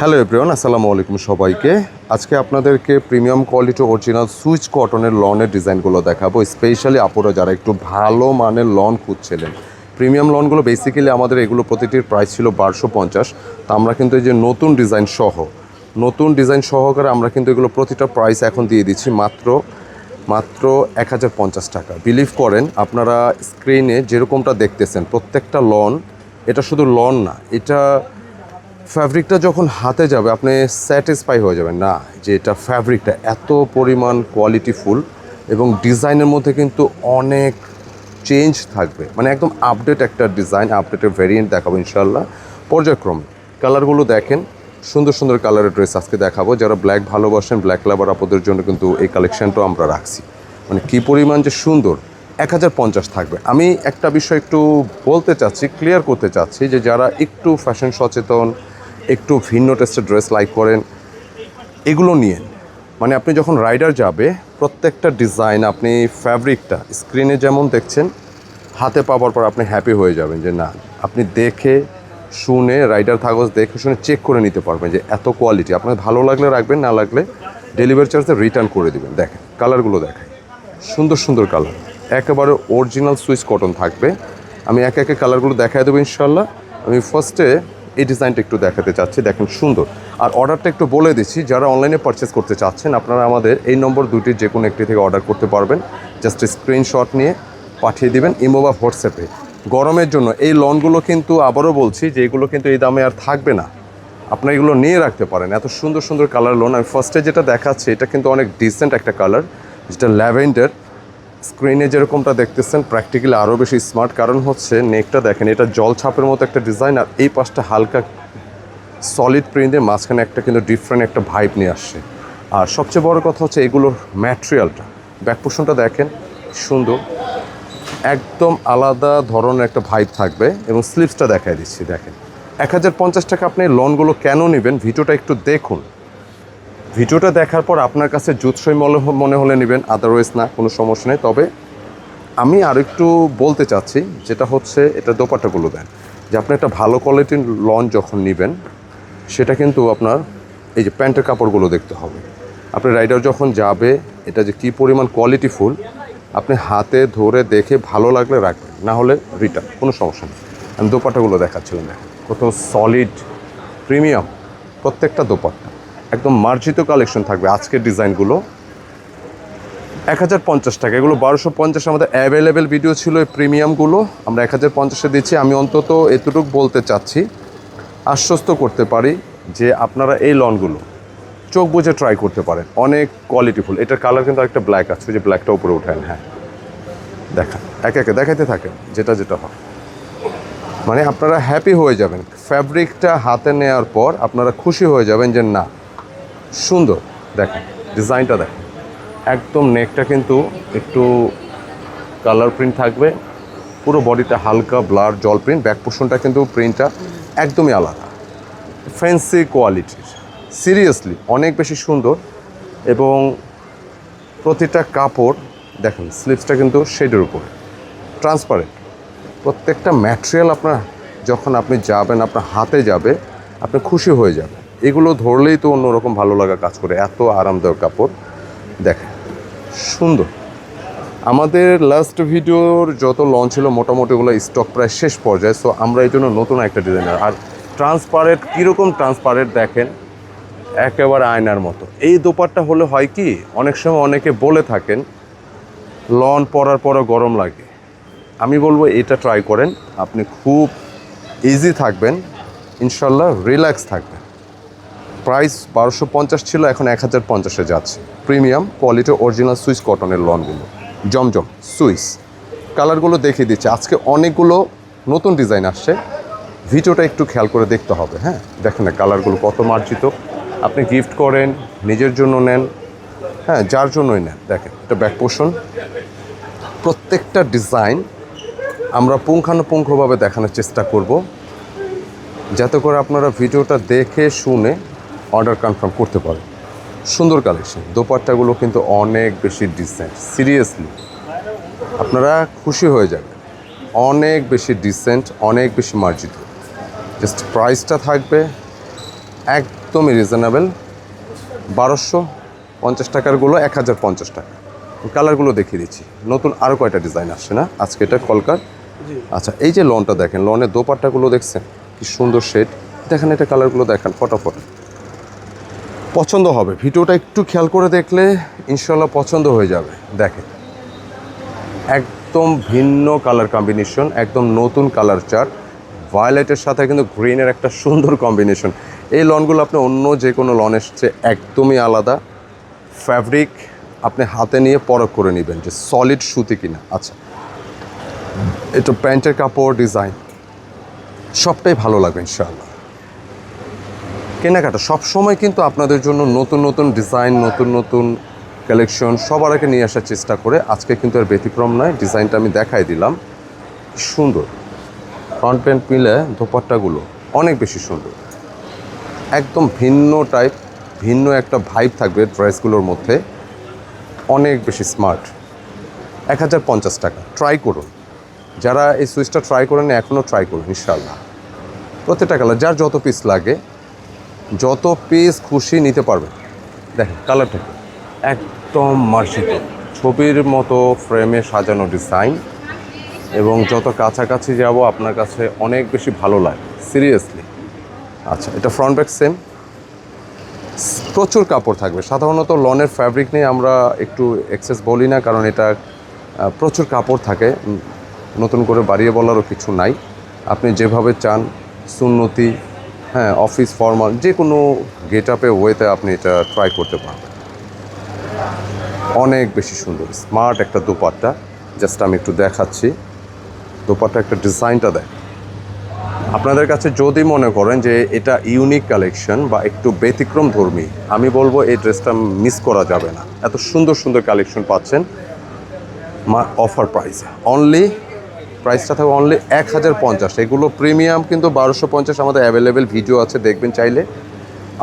Hello everyone আসসালামু আলাইকুম সবাইকে। আজকে আপনাদেরকে প্রিমিয়াম কোয়ালিটি অরিজিনাল সুইচ কটনের লনের ডিজাইনগুলো দেখাবো। স্পেশালি আপুরা যারা একটু ভালো মানের লন খুঁজছিলেন। প্রিমিয়াম লনগুলো বেসিক্যালি আমাদের এগুলো প্রতিটির প্রাইস ছিল বারোশো পঞ্চাশ। তা আমরা কিন্তু এই যে নতুন ডিজাইন সহ, নতুন ডিজাইন সহকারে আমরা কিন্তু এগুলো প্রতিটা প্রাইস এখন দিয়ে দিচ্ছি মাত্র মাত্র এক হাজার পঞ্চাশ টাকা। বিলিভ করেন, আপনারা স্ক্রিনে যেরকমটা দেখতেছেন, প্রত্যেকটা লন, এটা শুধু লন না, এটা ফ্যাব্রিকটা যখন হাতে যাবে, আপনি স্যাটিসফাই হয়ে যাবেন। না, যে এটা ফ্যাব্রিকটা এত পরিমাণ কোয়ালিটিফুল এবং ডিজাইনের মধ্যে কিন্তু অনেক চেঞ্জ থাকবে। মানে একদম আপডেট একটা ডিজাইন আপডেটের ভেরিয়েন্ট দেখাবো ইনশাল্লাহ পর্যায়ক্রমে কালারগুলো দেখেন। সুন্দর সুন্দর কালারের ড্রেস আজকে দেখাবো। যারা ব্ল্যাক ভালোবাসেন ব্ল্যাক লাভার আপদের জন্য কিন্তু এই কালেকশনটাও আমরা রাখছি। মানে কী পরিমাণ যে সুন্দর, এক হাজার পঞ্চাশ থাকবে। আমি একটা বিষয় একটু বলতে চাচ্ছি ক্লিয়ার করতে চাচ্ছি যে যারা একটু ফ্যাশন সচেতন একটু ভিন্ন টেস্টের ড্রেস লাইক করেন, এগুলো নিয়েন মানে আপনি যখন রাইডার যাবে, প্রত্যেকটা ডিজাইন আপনি ফ্যাব্রিকটা স্ক্রিনে যেমন দেখছেন, হাতে পাওয়ার পর আপনি হ্যাপি হয়ে যাবেন যে না, আপনি দেখে শুনে রাইডার কাগজ দেখে শুনে চেক করে নিতে পারবেন যে এত কোয়ালিটি আপনার ভালো লাগলে রাখবেন, না লাগলে ডেলিভারি চার্জে রিটার্ন করে দেবেন। দেখেন কালারগুলো দেখেন। সুন্দর সুন্দর কালার একেবারে অরিজিনাল সুইচ কটন থাকবে। আমি একে একে কালারগুলো দেখাই দেবো ইনশাল্লাহ আমি ফার্স্টে এই ডিজাইনটা একটু দেখাতে চাচ্ছি, দেখেন সুন্দর। আর অর্ডারটা একটু বলে দিচ্ছি, যারা অনলাইনে পারচেস করতে চাচ্ছেন, আপনারা আমাদের এই নম্বর দুটির যে কোনো একটি থেকে অর্ডার করতে পারবেন। জাস্ট স্ক্রিনশট নিয়ে পাঠিয়ে দিবেন ইমো বা হোয়াটসঅ্যাপে গরমের জন্য এই লনগুলো কিন্তু আবারও বলছি যে এগুলো কিন্তু এই দামে আর থাকবে না। আপনারা এগুলো নিয়ে রাখতে পারেন। এত সুন্দর সুন্দর কালার লোন আমি ফার্স্টে যেটা দেখাচ্ছি, এটা কিন্তু অনেক ডিসেন্ট একটা কালার যেটা ল্যাভেন্ডার। স্ক্রিনে যেরকমটা দেখতেছেন প্র্যাকটিক্যালি আরও বেশি স্মার্ট কারণ হচ্ছে নেকটা দেখেন, এটা জল ছাপের মতো একটা ডিজাইন আর এই পাশটা হালকা সলিড প্রিন্টের মাঝখানে একটা কিন্তু ডিফারেন্ট একটা ভাইব নিয়ে আসছে। আর সবচেয়ে বড় কথা হচ্ছে, এগুলোর ম্যাটেরিয়ালটা ব্যাক পোর্শনটা দেখেন, সুন্দর। একদম আলাদা ধরনের একটা ভাইব থাকবে, এবং স্লিপসটা দেখাই দিচ্ছি, দেখেন। এক হাজার পঞ্চাশ টাকা আপনি লোনগুলো কেন নেবেন? ভিডিওটা একটু দেখুন। ভিডিওটা দেখার পর আপনার কাছে জুৎসই মনে মনে হলে নেবেন আদারওয়াইজ না, কোনো সমস্যা নেই। তবে আমি আর একটু বলতে চাচ্ছি, যেটা হচ্ছে এটা দোপাট্টাগুলো দেন। যে আপনি একটা ভালো কোয়ালিটির লন যখন নেবেন, সেটা কিন্তু আপনার এই যে প্যান্টের কাপড়গুলো দেখতে হবে। আপনি রাইডার যখন যাবে, এটা যে কী পরিমাণ কোয়ালিটি ফুল, আপনি হাতে ধরে দেখে ভালো লাগলে রাখবেন, না হলে রিটার্ন কোনো সমস্যা নেই। আমি দোপাট্টাগুলো দেখাচ্ছিলাম, দেখেন। কত সলিড প্রিমিয়াম প্রত্যেকটা দোপাট্টা। একদম মার্জিত কালেকশন থাকবে আজকের ডিজাইনগুলো। এক হাজার পঞ্চাশ টাকা, এগুলো বারোশো পঞ্চাশ আমাদের অ্যাভেলেবেল ভিডিও ছিল এই প্রিমিয়ামগুলো আমরা এক হাজার পঞ্চাশে দিচ্ছি। আমি অন্তত এতটুকু বলতে চাচ্ছি, আশ্বস্ত করতে পারি যে আপনারা এই লনগুলো চোখ বুঝে ট্রাই করতে পারেন। অনেক কোয়ালিটিফুল এটার কালার কিন্তু একটা ব্ল্যাক আছে যে ব্ল্যাকটা উপরে উঠেন হ্যাঁ। দেখা একে একে দেখাইতে থাকেন, যেটা যেটা হয়। মানে আপনারা হ্যাপি হয়ে যাবেন। ফ্যাব্রিকটা হাতে নেওয়ার পর আপনারা খুশি হয়ে যাবেন যে না সুন্দর। দেখেন ডিজাইনটা দেখেন একদম নেকটা কিন্তু একটু কালার প্রিন্ট থাকবে। পুরো বডিটা হালকা ব্লার জল প্রিন্ট ব্যাক পোর্শনটা কিন্তু প্রিন্টটা একদমই আলাদা। ফ্যান্সি কোয়ালিটির সিরিয়াসলি অনেক বেশি সুন্দর। এবং প্রতিটা কাপড়, দেখেন স্লিপসটা কিন্তু শেডের উপরে। ট্রান্সপারেন্ট প্রত্যেকটা ম্যাটেরিয়াল আপনার, যখন আপনি যাবেন, আপনার হাতে যাবে, আপনি খুশি হয়ে যাবেন। এগুলো ধরলেই তো অন্যরকম ভালো লাগা কাজ করে, এত আরামদায়ক কাপড়। দেখেন, সুন্দর। আমাদের লাস্ট ভিডিওর যত লঞ্চ ছিল মোটামুটি ওগুলো স্টক প্রায় শেষ পর্যায়ে সো আমরা এই জন্য নতুন একটা ডিজাইনার আর ট্রান্সপারেন্ট কীরকম ট্রান্সপারেন্ট দেখেন? একেবারে আয়নার মতো। এই দোপারটা হলে হয় কি, অনেক সময় অনেকে বলে থাকেন লন পরার পরও গরম লাগে। আমি বলব, এটা ট্রাই করেন। আপনি খুব ইজি থাকবেন। ইনশাল্লাহ রিল্যাক্স থাকবেন। প্রাইস বারোশো পঞ্চাশ ছিল, এখন এক হাজার পঞ্চাশে যাচ্ছে। প্রিমিয়াম কোয়ালিটি অরিজিনাল সুইস কটনের লনগুলো। জমজম সুইস। কালারগুলো দেখিয়ে দিচ্ছে। আজকে অনেকগুলো নতুন ডিজাইন আসছে। ভিডিওটা একটু খেয়াল করে দেখতে হবে হ্যাঁ? দেখেন না, কালারগুলো কত মার্জিত। আপনি গিফট করেন, নিজের জন্য নেন হ্যাঁ যার জন্যই নেন। দেখেন, এটা ব্যাক পোষণ প্রত্যেকটা ডিজাইন আমরা পুঙ্খানুপুঙ্খভাবে দেখানোর চেষ্টা করব। যাতে করে আপনারা ভিডিওটা দেখে, শুনে অর্ডার কনফার্ম করতে পারেন সুন্দর কালেকশন দোপাট্টাগুলো কিন্তু অনেক বেশি ডিসেন্ট সিরিয়াসলি আপনারা খুশি হয়ে যাবেন। অনেক বেশি ডিসেন্ট অনেক বেশি মার্জিত জাস্ট প্রাইসটা থাকবে একদমই রিজনেবল বারোশো পঞ্চাশ টাকারগুলো এক হাজার পঞ্চাশ টাকা। কালারগুলো দেখিয়ে দিচ্ছি। নতুন আরও কয়টা ডিজাইন আসছে না? আজকে এটা কলকার। আচ্ছা এই যে লনটা দেখেন লনের দোপাট্টাগুলো দেখছেন কি সুন্দর শেড দেখেন এটা কালারগুলো দেখেন ফটাফট। পছন্দ হবে। ভিডিওটা একটু খেয়াল করে দেখলে ইনশাল্লাহ পছন্দ হয়ে যাবে। দেখেন। একদম ভিন্ন কালার কম্বিনেশন একদম নতুন কালার চার্ট ভায়োলেটের সাথে কিন্তু গ্রিনের একটা সুন্দর কম্বিনেশন এই লনগুলো আপনি অন্য যে কোনো লনের চেয়ে একদমই আলাদা। ফ্যাব্রিক আপনি হাতে নিয়ে পরখ করে নেবেন যে সলিড সুতি কিনা। আচ্ছা। এটা প্যান্টের কাপড় ডিজাইন সবটাই ভালো লাগবে ইনশাআল্লাহ। কেনাকাটা সবসময় কিন্তু আপনাদের জন্য নতুন নতুন ডিজাইন, নতুন নতুন কালেকশন সবার আগে নিয়ে আসার চেষ্টা করে আজকে কিন্তু আর ব্যতিক্রম নয়, ডিজাইনটা আমি দেখাই দিলাম। সুন্দর। ফ্রন্ট প্যান্ট মিলে দোপাট্টাগুলো অনেক বেশি সুন্দর। একদম ভিন্ন টাইপ ভিন্ন একটা ভাইব থাকবে ড্রেসগুলোর মধ্যে। অনেক বেশি স্মার্ট এক হাজার পঞ্চাশ টাকা। ট্রাই করুন। যারা এই সুইচটা ট্রাই করেন এখনও ট্রাই করুন ইনশাল্লাহ প্রত্যেকটা কালার যার যত পিস লাগে যত পিস খুশি নিতে পারবেন দেখেন কালারটা একদম মার্জিত। ছবির মতো ফ্রেমে সাজানো ডিজাইন এবং যত কাছাকাছি যাব, আপনার কাছে অনেক বেশি ভালো লাগে। সিরিয়াসলি আচ্ছা এটা ফ্রন্ট ব্যাক সেম প্রচুর কাপড় থাকবে। সাধারণত লনের ফ্যাব্রিক নিয়ে আমরা একটু এক্সেস বলি না, কারণ এটা প্রচুর কাপড় থাকে। নতুন করে বাড়িয়ে বলারও কিছু নাই। আপনি যেভাবে চান, সুন্নতি হ্যাঁ অফিস ফর্মাল যে কোনো গেট আপে ওয়েতে আপনি এটা ট্রাই করতে পারবেন। অনেক বেশি সুন্দর স্মার্ট একটা দোপাট্টা। জাস্ট আমি একটু দেখাচ্ছি। দোপাট্টা একটা ডিজাইনটা দেখ। আপনাদের কাছে যদি মনে করেন যে এটা ইউনিক কালেকশন বা একটু ব্যতিক্রম ধর্মী, আমি বলব এই ড্রেসটা মিস করা যাবে না। এত সুন্দর সুন্দর কালেকশন পাচ্ছেন। অফার প্রাইস অনলি প্রাইসটা থাকবে অনলি এক হাজার পঞ্চাশ। এগুলো প্রিমিয়াম কিন্তু বারোশো পঞ্চাশ আমাদের অ্যাভেলেবেল ভিডিও আছে, দেখবেন চাইলে।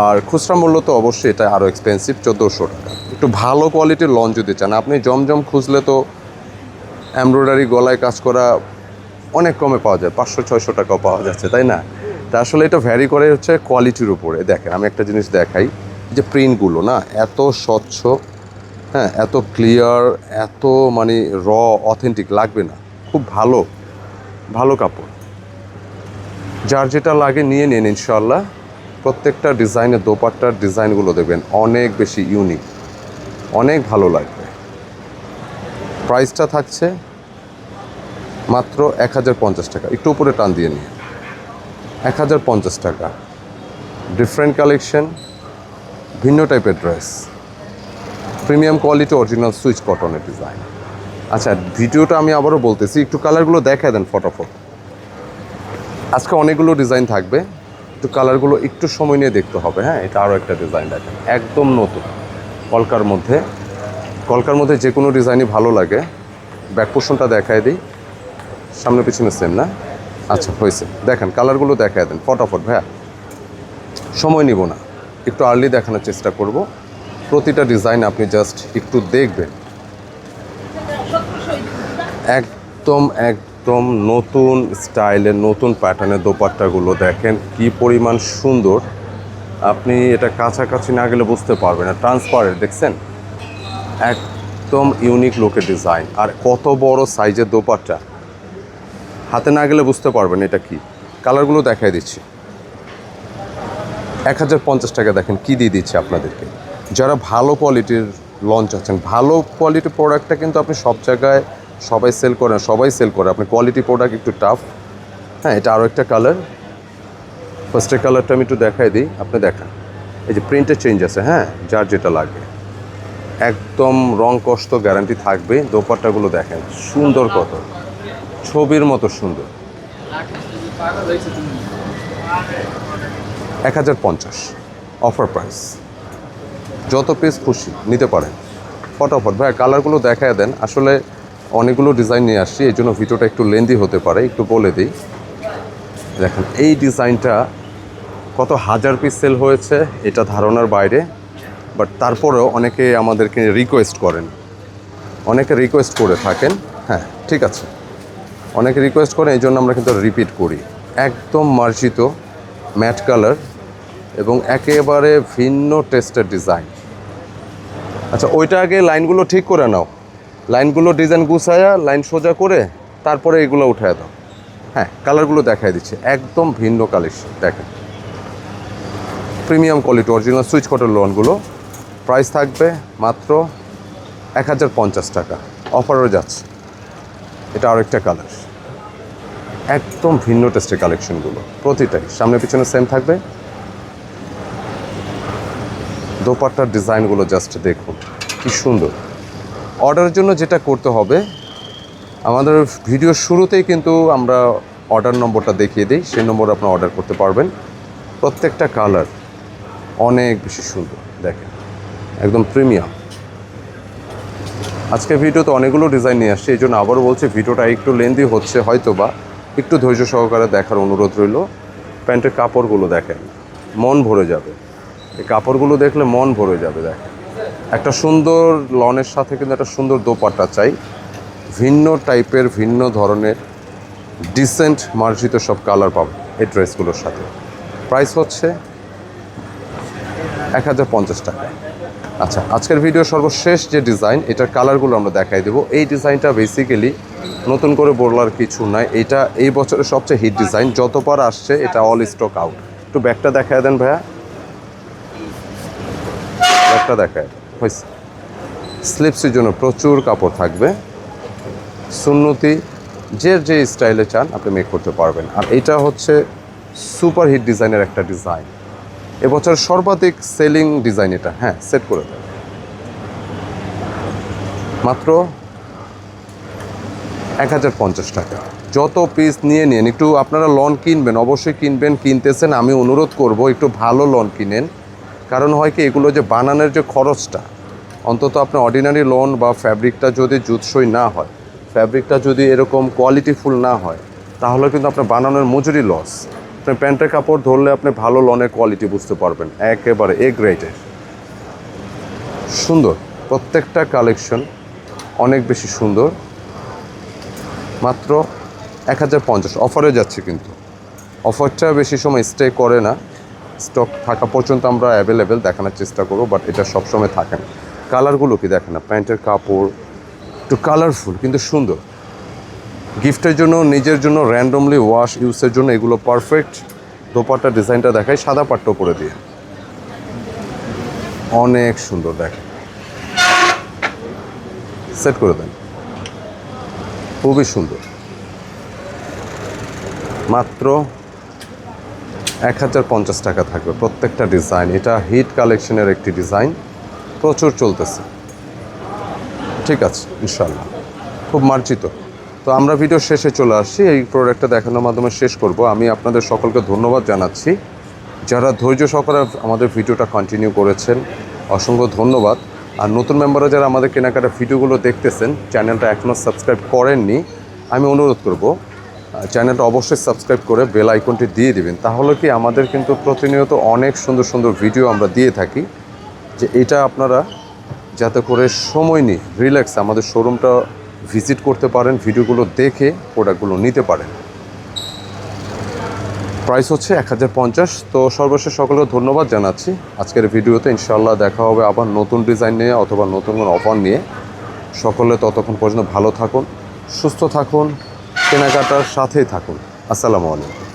আর খুচরা মূল্য তো অবশ্যই, এটা আরও এক্সপেন্সিভ চোদ্দোশো টাকা। একটু ভালো কোয়ালিটির লঞ্চ যদি চান, আপনি জমজম খুঁজলে তো এমব্রয়ডারি গলায় কাজ করা অনেক কমে পাওয়া যায় পাঁচশো ছয়শো টাকাও পাওয়া যাচ্ছে, তাই না? তা আসলে এটা ভ্যারি করে হচ্ছে কোয়ালিটির উপরে। দেখেন, আমি একটা জিনিস দেখাই যে প্রিন্টগুলো না? এত স্বচ্ছ হ্যাঁ? এত ক্লিয়ার এত মানে র অথেন্টিক লাগবে না। খুব ভালো ভালো কাপড়। যার যেটা লাগে নিয়ে নিন ইনশাল্লাহ প্রত্যেকটা ডিজাইনের দোপাট্টার ডিজাইনগুলো দেখবেন, অনেক বেশি ইউনিক অনেক ভালো লাগবে। প্রাইসটা থাকছে মাত্র এক হাজার পঞ্চাশ টাকা। একটু উপরে টান দিয়ে নিন। এক হাজার পঞ্চাশ টাকা। ডিফারেন্ট কালেকশন ভিন্ন টাইপের dress premium quality original Swiss কটনের ডিজাইন আচ্ছা ভিডিওটা আমি আবারও বলতেছি, একটু কালারগুলো দেখায় দেন ফটোফট। আজকে অনেকগুলো ডিজাইন থাকবে, একটু কালারগুলো একটু সময় নিয়ে দেখতে হবে হ্যাঁ? এটা আরও একটা ডিজাইন দেখেন, একদম নতুন। কলকার মধ্যে কলকার মধ্যে যে কোনো ডিজাইনই ভালো লাগে। ব্যাক পোর্শনটা দেখায় দিই, সামনে পিছনে সেম না? আচ্ছা হয়েছে। দেখেন, কালারগুলো দেখায় দেন, ফটাফট ভাইয়া। সময় নিব না, একটু আর্লি দেখানোর চেষ্টা করব। প্রতিটা ডিজাইন আপনি জাস্ট একটু দেখবেন। একদম একদম নতুন স্টাইলের নতুন প্যাটার্নের দোপাট্টাগুলো দেখেন, কি পরিমাণ সুন্দর। আপনি এটা কাছাকাছি না গেলে বুঝতে পারবেন না ট্রান্সপারেন্ট দেখছেন? একদম ইউনিক লোকের ডিজাইন আর কত বড় সাইজের দোপাট্টা। হাতে না গেলে বুঝতে পারবেন এটা কি। কালারগুলো দেখাই দিচ্ছি। এক হাজার পঞ্চাশ টাকা দেখেন, কি দিয়ে দিচ্ছে আপনাদেরকে। যারা ভালো কোয়ালিটির লঞ্চ আছেন, ভালো কোয়ালিটির প্রোডাক্টটা কিন্তু আপনি সব জায়গায় সবাই সেল করেন, সবাই সেল করে। আপনি কোয়ালিটি প্রোডাক্ট একটু টাফ হ্যাঁ এটা আরও একটা কালার ফার্স্টের কালারটা আমি একটু দেখাই দিই, আপনি দেখান। এই যে প্রিন্টের চেঞ্জ আছে হ্যাঁ যার যেটা লাগে। একদম রং কষ্ট গ্যারান্টি থাকবে। দোপাট্টাগুলো দেখেন, সুন্দর কত। ছবির মতো সুন্দর। এক হাজার পঞ্চাশ। অফার প্রাইস যত পিস খুশি, নিতে পারেন। ফটাফট। ভাই কালারগুলো দেখায় দেন। আসলে অনেকগুলো ডিজাইন নিয়ে আসছি, এই জন্য ভিডিওটা একটু লেন্দি হতে পারে, একটু বলে দিই। দেখেন, এই ডিজাইনটা কত হাজার পিস সেল হয়েছে, এটা ধারণার বাইরে বাট তারপরেও অনেকে আমাদেরকে রিকোয়েস্ট করেন। অনেকে রিকোয়েস্ট করে থাকেন হ্যাঁ ঠিক আছে। অনেকে রিকোয়েস্ট করেন, এই জন্য আমরা কিন্তু রিপিট করি। একদম মার্জিত ম্যাট কালার এবং একেবারে ভিন্ন টেস্টের ডিজাইন আচ্ছা ওইটা আগে লাইনগুলো ঠিক করে নাও। লাইনগুলো ডিজাইন গুছায়া লাইন সোজা করে তারপরে এগুলো উঠায় দাও। হ্যাঁ কালারগুলো দেখাই দিচ্ছে। একদম ভিন্ন কালেকশন দেখেন। প্রিমিয়াম কোয়ালিটি অরিজিনাল সুইচ কটের লোনগুলো প্রাইস থাকবে মাত্র এক হাজার পঞ্চাশ টাকা। অফারও যাচ্ছে। এটা আরেকটা কালার একদম ভিন্ন টেস্টের কালেকশনগুলো প্রতিটাই। সামনে পিছনে সেম থাকবে। দোপাট্টার ডিজাইনগুলো জাস্ট দেখুন। কি সুন্দর। অর্ডারের জন্য যেটা করতে হবে, আমাদের ভিডিওর শুরুতেই কিন্তু আমরা অর্ডার নম্বরটা দেখিয়ে দিই, সেই নম্বর আপনারা অর্ডার করতে পারবেন। প্রত্যেকটা কালার অনেক বেশি সুন্দর, দেখেন, একদম প্রিমিয়াম। আজকে ভিডিওতে অনেকগুলো ডিজাইন নিয়ে আসছে, এই জন্য আবারও বলছি ভিডিওটা একটু লেন্দি হচ্ছে হয়তো বা একটু ধৈর্য সহকারে দেখার অনুরোধ রইল। প্যান্টের কাপড়গুলো দেখেন, মন ভরে যাবে। এই কাপড়গুলো দেখলে মন ভরে যাবে, দেখেন। একটা সুন্দর লনের সাথে কিন্তু একটা সুন্দর দোপাট্টা চাই। ভিন্ন টাইপের, ভিন্ন ধরনের ডিসেন্ট মার্জিত সব কালার পাবে এই ড্রেসগুলোর সাথে। প্রাইস হচ্ছে এক হাজার পঞ্চাশ টাকা। আচ্ছা আজকের ভিডিও সর্বশেষ যে ডিজাইন এটার কালারগুলো আমরা দেখাই দেবো। এই ডিজাইনটা বেসিক্যালি নতুন করে বলার কিছু নাই। এটা এই বছরের সবচেয়ে হিট ডিজাইন যতবার আসছে, এটা অল স্টক আউট একটু ব্যাগটা দেখায় দেন ভাইয়া। ব্যাগটা দেখায়। হয়েছে স্লিপসের জন্য প্রচুর কাপড় থাকবে। সুন্নতি, যে যে স্টাইলে চান আপনি মেক করতে পারবেন। আর এটা হচ্ছে সুপার হিট ডিজাইনের একটা ডিজাইন। এবছর সর্বাধিক সেলিং ডিজাইন এটা। হ্যাঁ সেট করে দেয় মাত্র এক হাজার পঞ্চাশ টাকা। যত পিস নিয়ে নিন, একটু আপনারা লন কিনবেন, অবশ্যই কিনবেন, কিনতেছেন, আমি অনুরোধ করব, একটু ভালো লন কিনেন। কারণ হয় কি, এগুলো যে বানানোর যে খরচটা, অন্তত আপনার অর্ডিনারি লোন বা ফ্যাব্রিকটা যদি জুতসই না হয় ফ্যাব্রিকটা যদি এরকম কোয়ালিটিফুল না হয়, তাহলে কিন্তু আপনার বানানোর মজুরি লস আপনি প্যান্টের কাপড় ধরলে আপনি ভালো লনের কোয়ালিটি বুঝতে পারবেন, একেবারে এ গ্রেটের সুন্দর, প্রত্যেকটা কালেকশন অনেক বেশি সুন্দর। মাত্র এক হাজার পঞ্চাশ অফারে যাচ্ছে কিন্তু। অফারটা বেশি সময় স্টে করে না। স্টক থাকা পর্যন্ত আমরা অ্যাভেলেবেল দেখানোর চেষ্টা করব বাট এটা সবসময় থাকে না। কালারগুলো কি দেখে না? প্যান্টের কাপড়, একটু কালারফুল কিন্তু সুন্দর। গিফটের জন্য, নিজের জন্য র্যান্ডমলি ওয়াশ ইউজের জন্য এগুলো পারফেক্ট দোপাট্টা ডিজাইনটা দেখায় সাদা পাট্টা করে দিয়ে। অনেক সুন্দর দেখে সেট করে দেন। খুবই সুন্দর। মাত্র এক হাজার পঞ্চাশ টাকা থাকবে প্রত্যেকটা ডিজাইন। এটা হিট কালেকশনের একটি ডিজাইন। প্রচুর চলতেছে। ঠিক আছে ইনশাল্লাহ খুব মার্জিত। তো আমরা ভিডিও শেষে চলে আসছি। এই প্রোডাক্টটা দেখানোর মাধ্যমে শেষ করব। আমি আপনাদের সকলকে ধন্যবাদ জানাচ্ছি। যারা ধৈর্য সহকারে আমাদের ভিডিওটা কন্টিনিউ করেছেন, অসংখ্য ধন্যবাদ। আর নতুন মেম্বাররা যারা আমাদের কেনাকাটা ভিডিওগুলো দেখতেছেন চ্যানেলটা এখনও সাবস্ক্রাইব করেননি, আমি অনুরোধ করব চ্যানেলটা অবশ্যই সাবস্ক্রাইব করে বেল আইকনটি দিয়ে দিবেন। তাহলে কি আমাদের কিন্তু প্রতিনিয়ত অনেক সুন্দর সুন্দর ভিডিও আমরা দিয়ে থাকি। যে এটা আপনারা যাতে করে সময় নিয়ে, রিল্যাক্স আমাদের শোরুমটা ভিজিট করতে পারেন, ভিডিওগুলো দেখে প্রোডাক্টগুলো নিতে পারেন। প্রাইস হচ্ছে এক হাজার পঞ্চাশ। তো সর্বশেষ সকলকে ধন্যবাদ জানাচ্ছি। আজকের ভিডিওতে ইনশাল্লাহ দেখা হবে আবার নতুন ডিজাইন নিয়ে অথবা নতুন কোনো অফার নিয়ে। সকলে ততক্ষণ পর্যন্ত ভালো থাকুন, সুস্থ থাকুন। কেনাকাটার সাথেই থাকুন। আসসালামু আলাইকুম।